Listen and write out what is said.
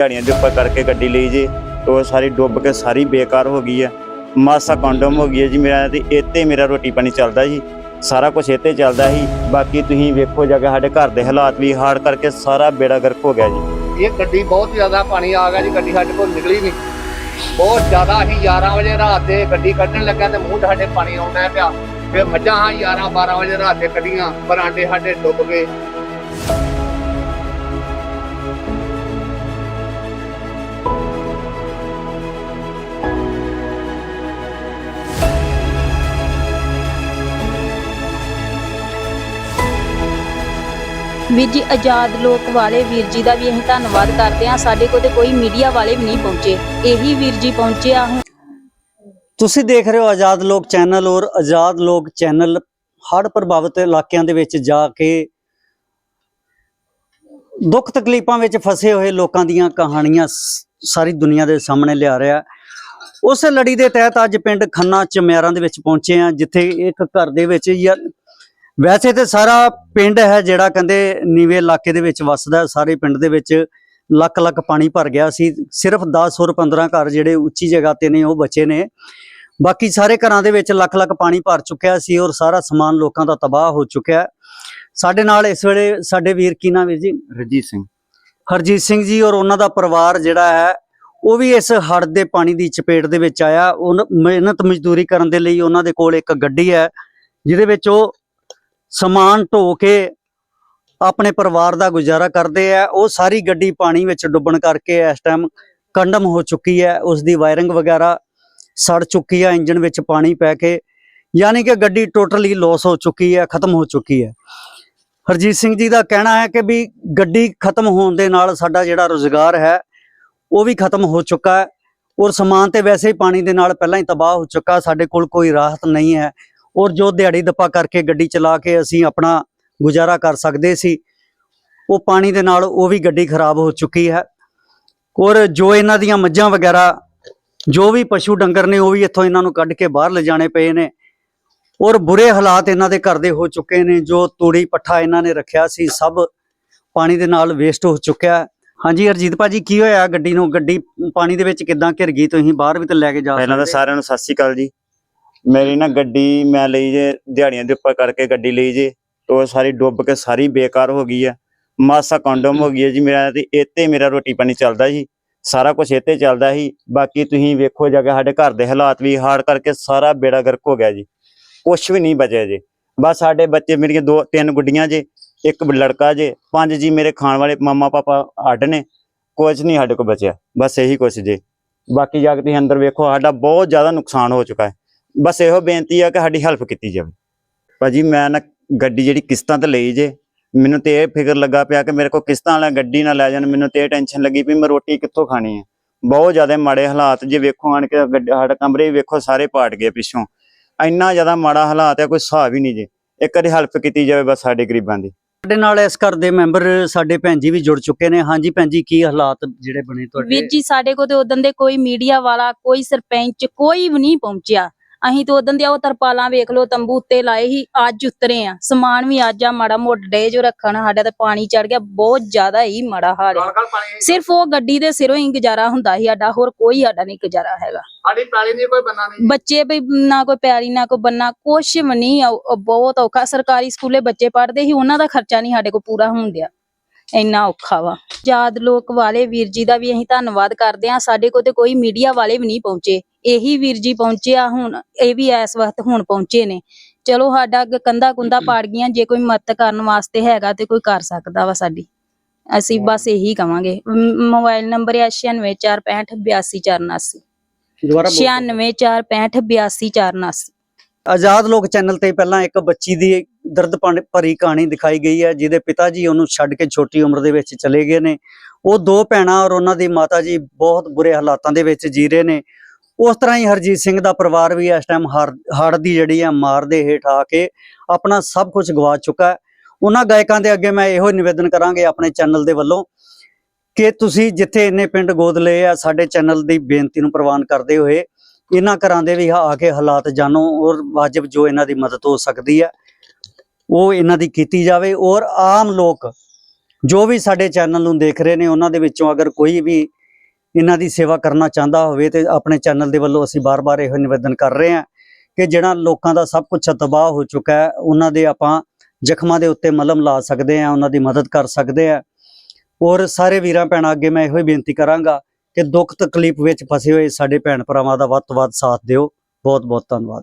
ਝਾੜੀਆਂ ਦੇ ਉੱਪਰ ਕਰਕੇ ਗੱਡੀ ਲਈ ਜੀ ਉਹ ਸਾਰੀ ਡੁੱਬ ਕੇ ਸਾਰੀ ਬੇਕਾਰ ਹੋ ਗਈ ਹੈ ਮਾਸਾ ਕੰਡਮ ਹੋ ਗਈ ਹੈ ਜੀ ਮੇਰਾ, ਤੇ ਇੱਥੇ ਮੇਰਾ ਰੋਟੀ ਪਾਣੀ ਚੱਲਦਾ ਜੀ ਸਾਰਾ ਕੁਝ ਇੱਥੇ ਚੱਲਦਾ ਸੀ। ਬਾਕੀ ਤੁਸੀਂ ਵੇਖੋ ਜਾ ਕੇ ਸਾਡੇ ਘਰ ਦੇ ਹਾਲਾਤ ਵੀ ਹਾਰਡ ਕਰਕੇ ਸਾਰਾ ਬੇੜਾ ਗਰਕ ਹੋ ਗਿਆ ਜੀ। ਇਹ ਗੱਡੀ ਬਹੁਤ ਜ਼ਿਆਦਾ ਪਾਣੀ ਆ ਗਿਆ ਜੀ, ਗੱਡੀ ਸਾਡੇ ਕੋਲ ਨਿਕਲੀ ਨਹੀਂ। ਬਹੁਤ ਜ਼ਿਆਦਾ ਅਸੀਂ 11 ਵਜੇ ਰਾਤ ਦੇ ਗੱਡੀ ਕੱਢਣ ਲੱਗਾ ਤੇ ਮੂੰਹ ਸਾਡੇ ਪਾਣੀ ਆਉਂਦਾ ਪਿਆ। ਫਿਰ ਮੱਝਾਂ ਹਾਂ 11 12 ਵਜੇ ਰਾਤ ਦੇ ਕੱਢੀਆਂ, ਬਰਾਂਡੇ ਸਾਡੇ ਡੁੱਬ ਗਏ। ਵੀਰ ਜੀ, ਆਜ਼ਾਦ ਲੋਕ ਵਾਲੇ ਵੀਰ ਜੀ ਦਾ ਵੀ ਅਸੀਂ ਧੰਨਵਾਦ ਕਰਦੇ ਹਾਂ। ਸਾਡੇ ਕੋਲ ਤੇ ਕੋਈ ਮੀਡੀਆ ਵਾਲੇ ਵੀ ਨਹੀਂ ਪਹੁੰਚੇ। ਇਹੀ ਵੀਰ ਜੀ ਪਹੁੰਚੇ ਆ ਹੁਣ। ਤੁਸੀਂ ਦੇਖ ਰਹੇ ਹੋ ਆਜ਼ਾਦ ਲੋਕ ਚੈਨਲ ਔਰ ਆਜ਼ਾਦ ਲੋਕ ਚੈਨਲ ਹੜ੍ਹ ਪ੍ਰਭਾਵਿਤ ਇਲਾਕਿਆਂ ਦੇ ਵਿੱਚ ਜਾ ਕੇ ਦੁੱਖ ਤਕਲੀਫਾਂ ਵਿੱਚ ਫਸੇ ਹੋਏ ਲੋਕਾਂ ਦੀਆਂ ਕਹਾਣੀਆਂ ਸਾਰੀ ਦੁਨੀਆ ਦੇ ਸਾਹਮਣੇ ਲਿਆ ਰਿਹਾ। ਉਸ ਲੜੀ ਦੇ ਤਹਿਤ ਅੱਜ ਪਿੰਡ ਖੰਨਾ ਚਮਿਆਰਾਂ ਦੇ ਵਿੱਚ ਪਹੁੰਚੇ ਆ ਜਿੱਥੇ ਇੱਕ ਘਰ ਦੇ ਵਿੱਚ ਵੈਸੇ ਤੇ ਸਾਰਾ ਪਿੰਡ ਹੈ ਜਿਹੜਾ ਕਹਿੰਦੇ ਨੀਵੇਂ ਇਲਾਕੇ ਦੇ ਵਿੱਚ ਵੱਸਦਾ ਹੈ। ਸਾਰੇ ਪਿੰਡ ਦੇ ਵਿੱਚ ਲੱਖ ਲੱਖ ਪਾਣੀ ਭਰ ਗਿਆ ਸੀ ਸਿਰਫ 10 ਔਰ 15 ਘਰ ਜਿਹੜੇ ਉੱਚੀ ਜਗ੍ਹਾ ਤੇ ਨੇ ਉਹ ਬਚੇ ਨੇ ਬਾਕੀ ਸਾਰੇ ਘਰਾਂ ਦੇ ਵਿੱਚ ਲੱਖ ਲੱਖ ਪਾਣੀ ਭਰ ਚੁੱਕਿਆ ਸੀ ਔਰ ਸਾਰਾ ਸਮਾਨ ਲੋਕਾਂ ਦਾ ਤਬਾਹ ਹੋ ਚੁੱਕਿਆ ਹੈ। ਸਾਡੇ ਨਾਲ ਇਸ ਵੇਲੇ ਸਾਡੇ ਵੀਰ ਕੀ ਨਾਮ ਵੀਰ ਜੀ ਰਜੀਤ ਸਿੰਘ ਹਰਜੀਤ ਸਿੰਘ ਜੀ ਔਰ ਉਹਨਾਂ ਦਾ ਪਰਿਵਾਰ ਜਿਹੜਾ ਹੈ ਉਹ ਵੀ ਇਸ ਹੜ੍ਹ ਦੇ ਪਾਣੀ ਦੀ ਚਪੇਟ ਦੇ ਵਿੱਚ ਆਇਆ ਉਹ ਮਿਹਨਤ ਮਜ਼ਦੂਰੀ ਕਰਨ ਦੇ ਲਈ ਉਹਨਾਂ ਦੇ ਕੋਲ ਇੱਕ ਗੱਡੀ ਹੈ ਜਿਹਦੇ ਵਿੱਚ ਉਹ ਸਮਾਨ ਢੋ ਕੇ ਆਪਣੇ ਪਰਿਵਾਰ ਦਾ ਗੁਜ਼ਾਰਾ ਕਰਦੇ ਆ। ਉਹ ਸਾਰੀ ਗੱਡੀ ਪਾਣੀ ਵਿੱਚ ਡੁੱਬਣ ਕਰਕੇ ਇਸ ਟਾਈਮ ਕੰਡਮ ਹੋ ਚੁੱਕੀ ਹੈ। ਉਸ ਦੀ ਵਾਇਰਿੰਗ ਵਗੈਰਾ ਸੜ ਚੁੱਕੀ ਹੈ ਇੰਜਨ ਵਿੱਚ ਪਾਣੀ ਪੈ ਕੇ ਯਾਨੀ ਕਿ ਗੱਡੀ ਟੋਟਲੀ ਲਾਸ ਹੋ ਚੁੱਕੀ ਹੈ, ਖਤਮ ਹੋ ਚੁੱਕੀ ਹੈ। ਹਰਜੀਤ ਸਿੰਘ ਜੀ ਦਾ ਕਹਿਣਾ ਹੈ ਕਿ ਵੀ ਗੱਡੀ ਖਤਮ ਹੋਣ ਦੇ ਨਾਲ ਸਾਡਾ ਜਿਹੜਾ ਰੋਜ਼ਗਾਰ ਹੈ, ਉਹ ਵੀ ਖਤਮ ਹੋ ਚੁੱਕਾ ਹੈ। ਔਰ ਸਮਾਨ ਤੇ ਵੈਸੇ ਹੀ ਪਾਣੀ ਦੇ ਨਾਲ ਪਹਿਲਾਂ ਹੀ ਤਬਾਹ ਹੋ ਚੁੱਕਾ। ਸਾਡੇ ਕੋਲ ਕੋਈ ਰਾਹਤ ਨਹੀਂ ਹੈ। ਔਰ ਜੋ ਦਿਹਾੜੀ ਦੱਪਾ ਕਰਕੇ ਗੱਡੀ ਚਲਾ ਕੇ ਅਸੀਂ ਆਪਣਾ ਗੁਜ਼ਾਰਾ ਕਰ ਸਕਦੇ ਸੀ ਉਹ ਪਾਣੀ ਦੇ ਨਾਲ ਉਹ ਵੀ ਗੱਡੀ ਖਰਾਬ ਹੋ ਚੁੱਕੀ ਹੈ। ਔਰ ਜੋ ਇਹਨਾਂ ਦੀਆਂ ਮੱਝਾਂ ਵਗੈਰਾ ਜੋ ਵੀ ਪਸ਼ੂ ਡੰਗਰ ਨੇ ਉਹ ਵੀ ਇੱਥੋਂ ਇਹਨਾਂ ਨੂੰ ਕੱਢ ਕੇ ਬਾਹਰ ਲਿਜਾਣੇ ਪਏ ਨੇ। ਔਰ ਬੁਰੇ ਹਾਲਾਤ ਇਹਨਾਂ ਦੇ ਘਰ ਦੇ ਹੋ ਚੁੱਕੇ ਨੇ ਜੋ ਤੂੜੀ ਪੱਠਾ ਇਹਨਾਂ ਨੇ ਰੱਖਿਆ ਸੀ ਸਭ ਪਾਣੀ ਦੇ ਨਾਲ ਵੇਸਟ ਹੋ ਚੁੱਕਿਆ। ਹਾਂਜੀ ਹਰਜੀਤ ਭਾਜੀ ਕੀ ਹੋਇਆ ਗੱਡੀ ਨੂੰ? ਗੱਡੀ ਪਾਣੀ ਦੇ ਵਿੱਚ ਕਿੱਦਾਂ ਘਿਰ ਗਈ? ਤੁਸੀਂ ਬਾਹਰ ਵੀ ਤਾਂ ਲੈ ਕੇ ਜਾ ਪਹਿਲਾਂ ਤਾਂ ਸਕਦੇ। ਸਾਰਿਆਂ ਨੂੰ ਸਤਿ ਸ਼੍ਰੀ ਅਕਾਲ ਜੀ। ਮੇਰੀ ਨਾ ਗੱਡੀ ਮੈਂ ਲਈ ਜੇ, ਦਿਹਾੜੀਆਂ ਦੇ ਉੱਪਰ ਕਰਕੇ ਗੱਡੀ ਲਈ ਜੇ, ਤੇ ਉਹ ਸਾਰੀ ਡੁੱਬ ਕੇ ਸਾਰੀ ਬੇਕਾਰ ਹੋ ਗਈ ਹੈ ਮਾਸਾ ਕੰਡਮ ਹੋ ਗਈ ਹੈ ਜੀ ਮੇਰਾ ਤੇ, ਇੱਥੇ ਮੇਰਾ ਰੋਟੀ ਪਾਣੀ ਚੱਲਦਾ ਜੀ ਸਾਰਾ ਕੁਝ ਇੱਥੇ ਚੱਲਦਾ ਸੀ। ਬਾਕੀ ਤੁਸੀਂ ਵੇਖੋ ਜਾ ਕੇ ਸਾਡੇ ਘਰ ਦੇ ਹਾਲਾਤ ਵੀ ਹਾਰਡ ਕਰਕੇ ਸਾਰਾ ਬੇੜਾ ਗਰਕ ਹੋ ਗਿਆ ਜੀ। ਕੁਛ ਵੀ ਨਹੀਂ ਬਚਿਆ ਜੀ। ਬਸ ਸਾਡੇ ਬੱਚੇ ਮੇਰੀਆਂ ਦੋ, ਤਿੰਨ ਗੁੱਡੀਆਂ ਜੇ, ਇੱਕ ਲੜਕਾ ਜੇ, ਪੰਜ ਜੀ ਮੇਰੇ ਖਾਣ ਵਾਲੇ ਮਾਮਾ ਪਾਪਾ ਅੱਡ ਨੇ। ਕੁਝ ਨਹੀਂ ਸਾਡੇ ਕੋਲ ਬਚਿਆ। ਬਸ ਇਹੀ ਕੁਛ ਜੇ। ਬਾਕੀ ਜਾ ਕੇ ਤੁਸੀਂ ਅੰਦਰ ਵੇਖੋ, ਸਾਡਾ ਬਹੁਤ ਜ਼ਿਆਦਾ ਨੁਕਸਾਨ ਹੋ ਚੁੱਕਾ ਹੈ। ਬਸ ਇਹੋ ਬੇਨਤੀ ਹੈ ਕਿ ਸਾਡੀ ਹੈਲਪ ਕੀਤੀ ਜਾਵੇ। ਭਾਜੀ ਮੈਂ ਨਾ ਗੱਡੀ ਜਿਹੜੀ ਕਿਸ਼ਤਾਂ ਤੇ ਲਈ ਜੇ ਮੈਨੂੰ ਤੇ ਇਹ ਫਿਕਰ ਲੱਗਾ ਪਿਆ ਕਿ ਮੇਰੇ ਕੋਲ ਕਿਸ਼ਤਾਂ ਵਾਲਾ ਗੱਡੀ ਨਾ ਲੈ ਜਾਣ ਮੈਨੂੰ ਤੇ ਇਹ ਟੈਨਸ਼ਨ ਲੱਗੀ ਵੀ ਮੈਂ ਰੋਟੀ ਕਿੱਥੋਂ ਖਾਣੀ ਹੈ ਬਹੁਤ ਜ਼ਿਆਦਾ ਮਾੜੇ ਹਾਲਾਤ ਜੇ ਵੇਖੋ ਆਣ ਕੇ ਗੱਡ- ਸਾਡੇ ਕਮਰੇ ਵੀ ਵੇਖੋ ਸਾਰੇ ਪਾਟ ਗਏ ਪਿੱਛੋਂ। ਇੰਨਾ ਜ਼ਿਆਦਾ ਮਾੜਾ ਹਾਲਾਤ ਹੈ ਕੋਈ ਹਿਸਾਬ ਹੀ ਨਹੀਂ ਜੇ। ਇੱਕ ਵਾਰੀ ਹੈਲਪ ਕੀਤੀ ਜਾਵੇ ਬਸ ਸਾਡੇ ਗਰੀਬਾਂ ਦੀ। ਸਾਡੇ ਨਾਲ ਇਸ ਘਰ ਦੇ ਮੈਂਬਰ ਸਾਡੇ ਭੈਣ ਜੀ ਵੀ ਜੁੜ ਚੁੱਕੇ ਨੇ। ਹਾਂਜੀ ਭੈਣ ਜੀ ਕੀ ਹਾਲਾਤ ਜਿਹੜੇ ਬਣੇ ਤੁਹਾਡੇ? ਵੀਰ ਜੀ ਸਾਡੇ ਕੋਲ ਤੇ ਉਦੋਂ ਦੇ ਕੋਈ ਮੀਡੀਆ ਵਾਲਾ ਕੋਈ ਸਰਪੰਚ ਕੋਈ ਵੀ ਨਹੀਂ ਪਹੁੰਚਿਆ। ਅਸੀਂ ਤੇ ਉਦੋਂ ਦੇ ਉਹ ਤਰਪਾਲਾਂ ਵੇਖ ਲਓ ਤੰਬੂ ਉੱਤੇ ਲਾਏ ਸੀ ਅੱਜ ਉਤਰੇ ਆ। ਸਮਾਨ ਵੀ ਅੱਜ ਆ ਮਾੜਾ ਮੋਟ ਡੇ ਜੋ ਰੱਖਣ ਸਾਡਾ ਤੇ ਪਾਣੀ ਚੜ ਗਿਆ ਬਹੁਤ ਜ਼ਿਆਦਾ ਹੀ ਮਾੜਾ ਹਾਲ। ਹੈ ਸਿਰਫ ਉਹ ਗੱਡੀ ਦੇ ਸਿਰੋਂ ਹੀ ਗੁਜ਼ਾਰਾ ਹੁੰਦਾ ਸੀ ਸਾਡਾ ਹੋਰ ਕੋਈ ਸਾਡਾ ਨਹੀਂ ਗੁਜ਼ਾਰਾ ਹੈਗਾ। ਸਾਡੀ ਪੈਲੀ ਦੀ ਕੋਈ ਬੰਨਾ ਨਹੀਂ। ਬੱਚੇ ਵੀ ਨਾ ਕੋਈ ਪਿਆਰੀ ਨਾ ਕੋਈ ਬੰਨਾ ਕੁਛ ਵੀ ਨਹੀਂ ਬਹੁਤ ਔਖਾ। ਸਰਕਾਰੀ ਸਕੂਲੇ ਬੱਚੇ ਪੜ੍ਹਦੇ ਸੀ ਉਹਨਾਂ ਦਾ ਖਰਚਾ ਨਹੀਂ ਸਾਡੇ ਕੋਲ ਪੂਰਾ ਹੋਣ ਡਿਆ ਇੰਨਾ ਔਖਾ ਵਾ। ਆਜ਼ਾਦ ਲੋਕ ਵਾਲੇ ਵੀਰ ਜੀ ਦਾ ਵੀ ਅਸੀਂ ਧੰਨਵਾਦ ਕਰਦੇ ਹਾਂ। ਸਾਡੇ ਕੋਲ ਤੇ ਕੋਈ ਮੀਡੀਆ ਵਾਲੇ ਵੀ ਨਹੀਂ ਪਹੁੰਚੇ। ਇਹੀ ਵੀਰ ਜੀ ਪਹੁੰਚੇ ਆ ਹੁਣ ਇਹ ਵੀ ਇਸ ਵਕਤ ਹੁਣ ਪਹੁੰਚੇ ਨੇ। ਚਲੋ ਸਾਡਾ ਕੰਧਾ ਕੁੰਦਾ ਪਾੜ ਗਈਆਂ। ਜੇ ਕੋਈ ਮਦਦ ਕਰਨ ਵਾਸਤੇ ਹੈਗਾ ਤੇ ਕੋਈ ਕਰ ਸਕਦਾ ਵਾ ਸਾਡੀ। ਅਸੀਂ ਬਸ ਇਹੀ ਕਵਾਂਗੇ। ਮੋਬਾਈਲ ਨੰਬਰ ਹੈ 9645282479 ਦੁਬਾਰਾ ਬੋਲੋ। 9645282479 ਆਜ਼ਾਦ ਲੋਕ ਚੈਨਲ ਤੇ ਪਹਿਲਾਂ ਇੱਕ ਬੱਚੀ ਦੀ ਦਰਦ ਭੰ- ਭਰੀ ਕਹਾਣੀ ਦਿਖਾਈ ਗਈ ਹੈ, ਜਿਹਦੇ ਪਿਤਾ ਜੀ ਉਹਨੂੰ ਛੱਡ ਕੇ ਛੋਟੀ ਉਮਰ ਦੇ ਵਿੱਚ ਚਲੇ ਗਏ ਨੇ। ਉਹ ਦੋ ਭੈਣਾਂ ਔਰ ਉਹਨਾਂ ਦੀ ਮਾਤਾ ਜੀ ਬਹੁਤ ਬੁਰੇ ਹਾਲਾਤਾਂ ਦੇ ਵਿੱਚ ਜੀ ਰਹੇ ਨੇ। ਉਸ ਤਰ੍ਹਾਂ ਹੀ ਹਰਜੀਤ ਸਿੰਘ ਦਾ ਪਰਿਵਾਰ ਵੀ ਇਸ ਟਾਈਮ ਹੜ੍ਹ ਦੀ ਜਿਹੜੀ ਹੈ ਮਾਰ ਦੇ ਹੇਠ ਆ ਕੇ ਆਪਣਾ ਸਭ ਕੁਝ ਗਵਾ ਚੁੱਕਾ ਹੈ। ਉਹਨਾਂ ਗਾਇਕਾਂ ਦੇ ਅੱਗੇ ਮੈਂ ਇਹੋ ਨਿਵੇਦਨ ਕਰਾਂਗੇ ਆਪਣੇ ਚੈਨਲ ਦੇ ਵੱਲੋਂ ਕਿ ਤੁਸੀਂ ਜਿੱਥੇ ਇੰਨੇ ਪਿੰਡ ਗੋਦ ਲਏ ਆ, ਸਾਡੇ ਚੈਨਲ ਦੀ ਬੇਨਤੀ ਨੂੰ ਪ੍ਰਵਾਨ ਕਰਦੇ ਹੋਏ, ਇਹਨਾਂ ਘਰਾਂ ਦੇ ਵੀ ਆ ਕੇ ਹਾਲਾਤ ਜਾਣੋ ਔਰ ਵਾਜਬ ਜੋ ਇਹਨਾਂ ਦੀ ਮਦਦ ਹੋ ਸਕਦੀ ਹੈ। ਉਹ ਇਹਨਾਂ ਦੀ ਕੀਤੀ ਜਾਵੇ ਔਰ ਆਮ ਲੋਕ ਜੋ ਵੀ ਸਾਡੇ ਚੈਨਲ ਨੂੰ ਦੇਖ ਰਹੇ ਨੇ, ਉਹਨਾਂ ਦੇ ਵਿੱਚੋਂ ਅਗਰ ਕੋਈ ਵੀ ਇਹਨਾਂ ਦੀ ਸੇਵਾ ਕਰਨਾ ਚਾਹੁੰਦਾ ਹੋਵੇ ਤੇ ਆਪਣੇ ਚੈਨਲ ਦੇ ਵੱਲੋਂ ਅਸੀਂ ਬਾਰ-ਬਾਰ ਇਹੋ ਨਿਵੇਦਨ ਕਰ ਰਹੇ ਹਾਂ ਕਿ ਜਿਹੜਾ ਲੋਕਾਂ ਦਾ ਸਭ ਕੁਝ ਤਬਾਹ ਹੋ ਚੁੱਕਾ ਹੈ, ਉਹਨਾਂ ਦੇ ਆਪਾਂ ਜ਼ਖਮਾਂ ਦੇ ਉੱਤੇ ਮਲਮ ਲਾ ਸਕਦੇ ਹਾਂ, ਉਹਨਾਂ ਦੀ ਮਦਦ ਕਰ ਸਕਦੇ ਹਾਂ। ਔਰ ਸਾਰੇ ਵੀਰਾਂ ਭੈਣਾਂ, ਅੱਗੇ ਮੈਂ ਇਹੋ ਹੀ ਬੇਨਤੀ ਕਰਾਂਗਾ ਕਿ ਦੁੱਖ ਤਕਲੀਫ ਵਿੱਚ ਫਸੇ ਹੋਏ ਸਾਡੇ ਭੈਣ ਭਰਾਵਾਂ ਦਾ ਵੱਧ ਤੋਂ ਵੱਧ ਸਾਥ ਦਿਓ। ਬਹੁਤ ਬਹੁਤ ਧੰਨਵਾਦ।